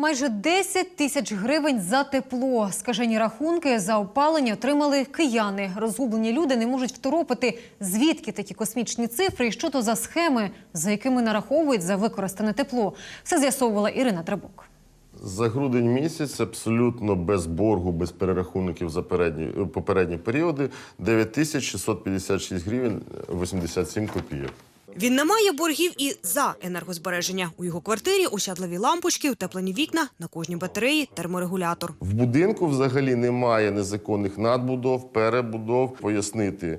Майже 10 тисяч гривень за тепло. Скажені рахунки за опалення отримали кияни. Розгублені люди не можуть второпити, звідки такі космічні цифри і що то за схеми, за якими нараховують за використане тепло. Все з'ясовувала Ірина Требук. За грудень місяць абсолютно без боргу, без перерахунків за передні, попередні періоди 9656 гривень 87 копійок. Він не має боргів і за енергозбереження. У його квартирі осядливі лампочки, утеплені вікна, на кожній батареї терморегулятор. В будинку взагалі немає незаконних надбудов, перебудов. Пояснити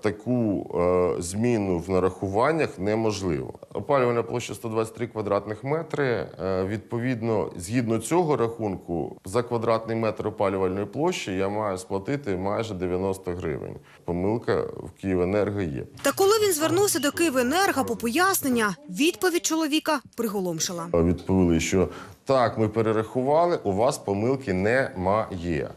таку е, зміну в нарахуваннях неможливо. Опалювальна площа 123 квадратних метри. Е, відповідно, згідно цього рахунку, за квадратний метр опалювальної площі я маю сплатити майже 90 гривень. Помилка в Київенерго є. Та коли він звернувся до Київенерго по пояснення, відповідь чоловіка приголомшила. Відповіли, що так, ми перерахували, у вас помилки немає.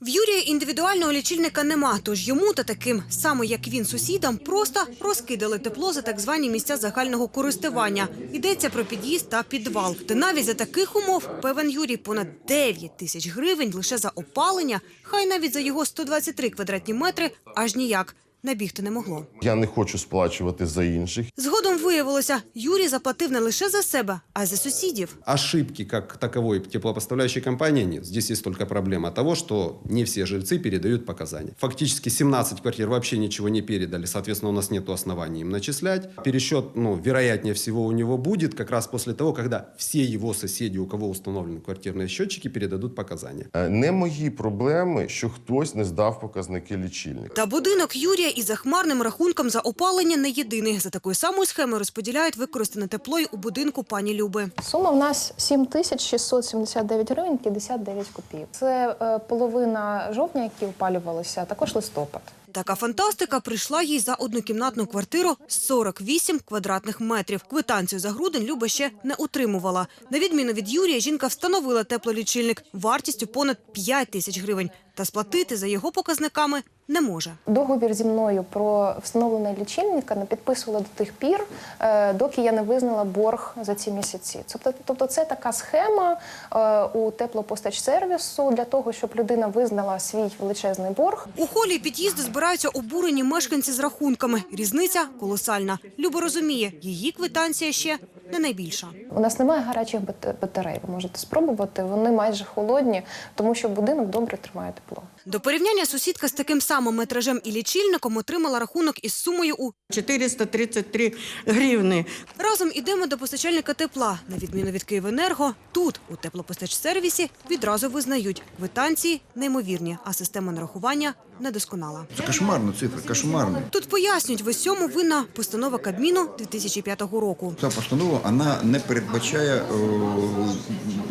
В Юрія індивідуального лічильника нема, тож йому та таким, саме як він сусідам, просто розкидали тепло за так звані місця загального користування. Йдеться про під'їзд та підвал. Та навіть за таких умов певен Юрій понад 9 тисяч гривень лише за опалення, хай навіть за його 123 квадратні метри аж ніяк набігти не могло. Я не хочу сплачувати за інших. Згодом виявилося, Юрій заплатив не лише за себе, а й за сусідів. Ошибки как таковой теплопоставляющей компании нет. Здесь есть только проблема того, что не все жильцы передают показания. Фактически 17 квартир вообще ничего не передали, соответственно, у нас нет оснований им начислять. Пересчет, ну, вероятнее всего, у него будет как раз после того, когда все его соседи, у кого установлены квартирные счетчики, передадут показания. Е, Не мої проблеми, що хтось не здав показники лічильника. Та будинок Юрія із захмарним рахунком за опалення не єдиний. За такою самою схемою розподіляють використане тепло й у будинку пані Люби. Сума в нас 7 тисяч 679 гривень 59 копійок. Це е, половина жовтня, які опалювалися, також листопад. Така фантастика прийшла їй за однокімнатну квартиру з 48 квадратних метрів. Квитанцію за грудень Люба ще не утримувала. На відміну від Юрія, жінка встановила теплолічильник вартістю понад 5 тисяч гривень. Та сплатити за його показниками не може. Договір зі мною про встановлення лічильника не підписувала до тих пір, е, доки я не визнала борг за ці місяці. Тобто, тобто це така схема е, у теплопостачсервісу для того, щоб людина визнала свій величезний борг. У холі під'їзду збираються обурені мешканці з рахунками. Різниця колосальна. Люба розуміє, її квитанція ще не найбільша. У нас немає гарячих бат- батарей. Ви можете спробувати. Вони майже холодні, тому що будинок добре тримає тепло. До порівняння сусідка з таким самим метражем і лічильником отримала рахунок із сумою у 433 гривни. Разом ідемо до постачальника тепла. На відміну від Київенерго, тут у теплопостачсервісі відразу визнають квитанції неймовірні, а система нарахування недосконала. Це кошмарна цифра, кошмарна. Тут пояснюють, в усьому винна постанова Кабміну 2005 року. Ця постанова вона не передбачає е,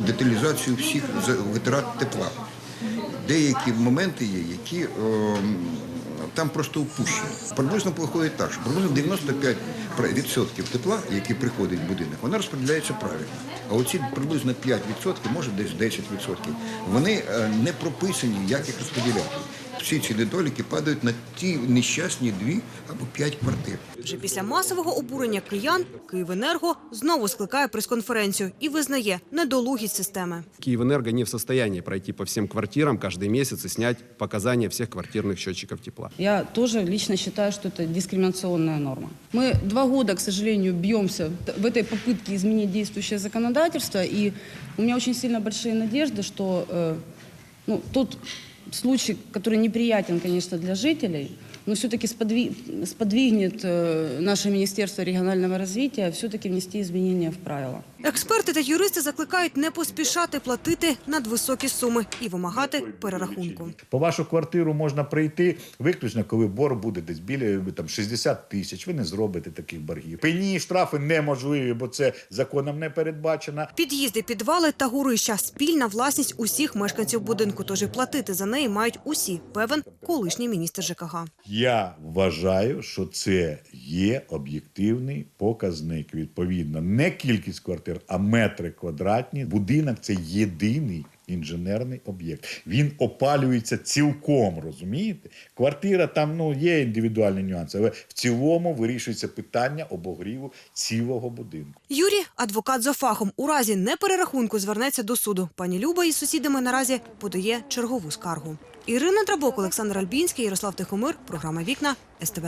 деталізацію всіх витрат тепла. Деякі моменти є, які е, там просто упущені. Приблизно виходить так, що приблизно 95% тепла, які приходить в будинок, вона розподіляється правильно. А оці приблизно 5%, може десь 10%, вони е, не прописані, як їх розподіляти Всі ці недоліки падають на ті нещасні дві або п'ять квартир. Вже після масового обурення киян Київенерго знову скликає прес-конференцію і визнає недолугість системи. Киевэнерго не в состоянии пройти по всем квартирам каждый месяц и снять показания всех квартирных счетчиков тепла. Я тоже лично считаю, что это дискриминационная норма. Мы два года, к сожалению, бьемся в этой попытке изменить действующее законодательство, и у меня очень сильно большие надежды, что э, ну, тот случай, который неприятен, конечно, для жителей, но все-таки сподвигнет э, наше Министерство регионального развития все-таки внести изменения в правила. Експерти та юристи закликають не поспішати платити надвисокі суми і вимагати перерахунку. По вашу квартиру можна прийти виключно, коли борг буде десь біля там 60 тисяч. Ви не зробите таких боргів. Пені штрафи неможливі, бо це законом не передбачено. Під'їзди, підвали та горища – спільна власність усіх мешканців будинку, тож і платити за неї мають усі, певен колишній міністр ЖКГ. Я вважаю, що це є об'єктивний показник. Відповідно, не кількість квартир, а метри квадратні. Будинок це єдиний інженерний об'єкт. Він опалюється цілком, розумієте? Квартира там ну, є індивідуальні нюанси, але в цілому вирішується питання обогріву цілого будинку. Юрій, адвокат за фахом, у разі неперерахунку звернеться до суду. Пані Люба із сусідами наразі подає чергову скаргу. Ірина Трабок, Олександр Альбінський, Ярослав Тихомир. Програма Вікна СТБ.